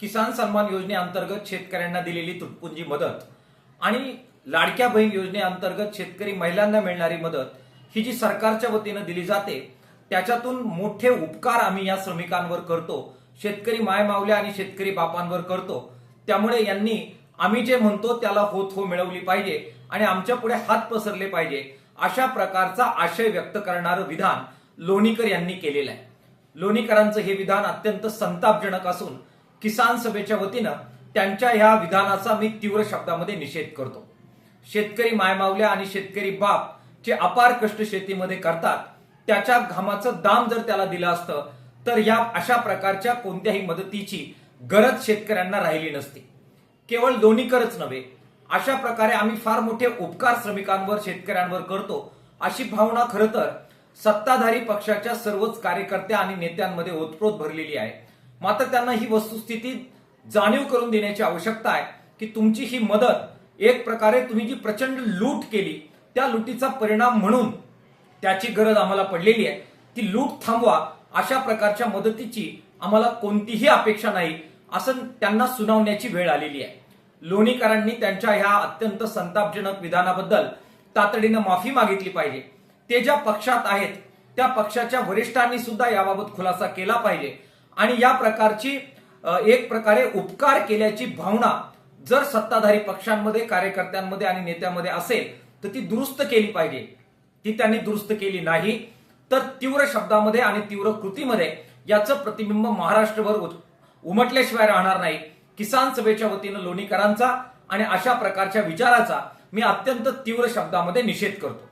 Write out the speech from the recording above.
किसान सन्मान योजनेअंतर्गत शेतकऱ्यांना दिलेली तुटपुंजी मदत आणि लाडक्या बहीण योजनेअंतर्गत शेतकरी महिलांना मिळणारी मदत ही जी सरकारच्या वतीनं दिली जाते त्याच्यातून मोठे उपकार आम्ही या श्रमिकांवर करतो शेतकरी मायमावल्या आणि शेतकरी बापांवर करतो. त्यामुळे यांनी आम्ही जे म्हणतो त्याला होत हो मिळवली पाहिजे आणि आमच्या पुढे हात पसरले पाहिजे अशा प्रकारचा आशय व्यक्त करणारं विधान लोणीकर यांनी केलेलं आहे. लोणीकरांचं हे विधान अत्यंत संतापजनक असून किसान सभेच्या वतीनं त्यांच्या ह्या विधानाचा मी तीव्र शब्दामध्ये निषेध करतो. शेतकरी मायमावल्या आणि शेतकरी बाप जे अपार कष्ट शेतीमध्ये करतात त्याच्या घामाचं दाम जर त्याला दिलं असतं तर या अशा प्रकारच्या कोणत्याही मदतीची गरज शेतकऱ्यांना राहिली नसती. केवळ लोणीकरच नव्हे अशा प्रकारे आम्ही फार मोठे उपकार श्रमिकांवर शेतकऱ्यांवर करतो अशी भावना खरं तर सत्ताधारी पक्षाच्या सर्वच कार्यकर्त्या आणि नेत्यांमध्ये ओतप्रोत भरलेली आहे. मात्र त्यांना ही वस्तुस्थिती जाणीव करून देण्याची आवश्यकता आहे की तुमची ही मदत एक प्रकारे तुम्ही जी प्रचंड लूट केली त्या लुटीचा परिणाम म्हणून त्याची गरज आम्हाला पडलेली आहे. ती लूट थांबवा अशा प्रकारच्या मदतीची आम्हाला कोणतीही अपेक्षा नाही असं त्यांना सुनावण्याची वेळ आलेली आहे. लोणीकरांनी त्यांच्या ह्या अत्यंत संतापजनक विधानाबद्दल तातडीनं माफी मागितली पाहिजे. ते ज्या पक्षात आहेत त्या पक्षाच्या वरिष्ठांनी सुद्धा याबाबत खुलासा केला पाहिजे. आणि या प्रकारची एक प्रकारे उपकार केल्याची भावना जर सत्ताधारी पक्षांमध्ये कार्यकर्त्यांमध्ये आणि नेत्यामध्ये असेल तर ती दुरुस्त केली पाहिजे. ती त्यांनी दुरुस्त केली नाही तर तीव्र शब्दामध्ये आणि तीव्र कृतीमध्ये याचं प्रतिबिंब महाराष्ट्रभर उमटल्याशिवाय राहणार नाही. किसान सभेच्या वतीनं लोणीकरांचा आणि अशा प्रकारच्या विचाराचा मी अत्यंत तीव्र शब्दामध्ये निषेध करतो.